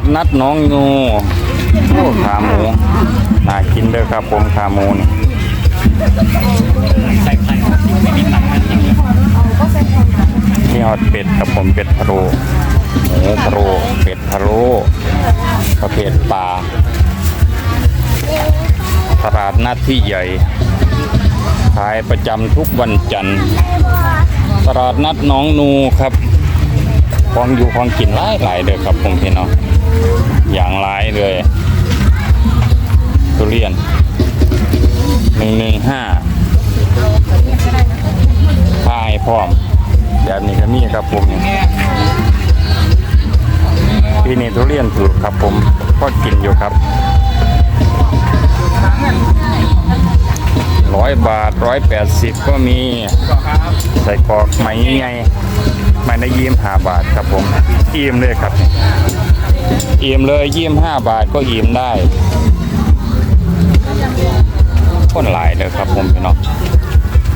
ดนัดน้องงูโอ้ขาหมูน่ากินเด้อครับผมขาหมูนี่นี่ฮอดเป็ดครับผมเป็ดพะโล้หมูพะโล้เป็ดพะโล้ประเภทปลาตลาดนัดที่ใหญ่ ขายประจำทุกวันจันทร์ ตลาดนัดน้องนูครับ ของอยู่ของกินหลายหลายเลยครับผมพี่น้องอย่างหลายเลยทุเรียนหนึ่งหนึ่งห้าพายพร้อม แบบนี้ก็มีครับผมปีนี้ทุเรียนถูกครับผมก็กินอยู่ครับ ร้อยบาทร้อยแปดสิบก็มีใส่กรอกไหมไงไม่ได้ยิ้มห้าบาทครับผมอิ่มเลยครับอิ่มเลยยิ้มห้าบาทก็อิ่มได้คนหลายเลยครับผมพี่น้อง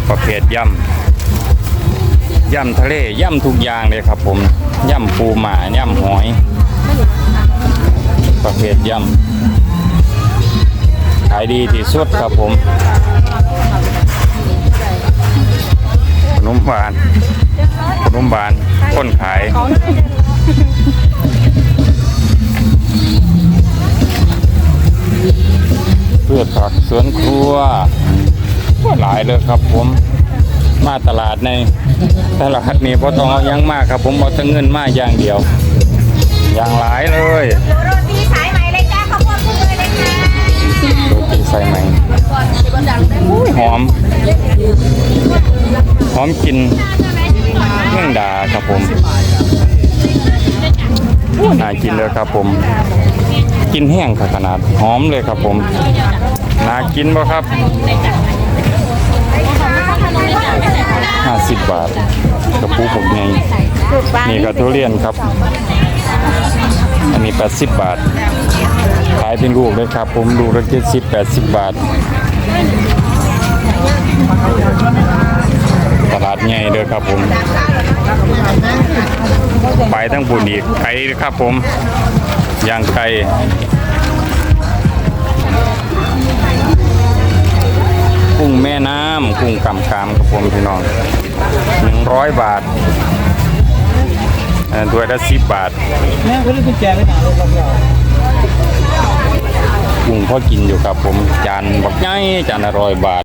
ประเภทย่ำย่ำทะเลย่ำทุกอย่างเลยครับผมย่ำปูหมาย่ำหอย ประเภทย่ำขายดีที่สุดครับผม เพื่อผักสวนครัวก็หลายเลยครับผม มาตลาดในตลาดนี้พอต้องเอาหยังมากครับ ผมเอาแต่เงินมาอย่างเดียว อย่างหลายเลยโรตีสายไหมเลยจ้าข้าวโพดคู่เลยเลยค่ะโรตีใส่ไหมอุ้ยหอม หอมกลินเมี่ยงดา ครับผมน่ากินเลยครับผม กินแห้งขนาดหอมเลยครับผมน่ากินบ่ครับ50บบาทกระปุกผมไงนี่ก็ทุเรียนครับ อันนี้80บบาทขายเป็นลูกเลยครับ ผมลูกละ70 80บาทตลาท ดใหญ่เด้อครับผม ไปทั้งปุ่นอีกไกลครับผมย่างไกลกุ้งแม่น้ำกุ้งกำกามครับผมพี่น้องหนึ่งร้อยบาทอันนั้วยละสิบบาทแม่คุณกุญแจไว้ไหนเลยครับกุ้งพอกินอยู่ครับผมจานบักใหญ่จานละร้อยบาท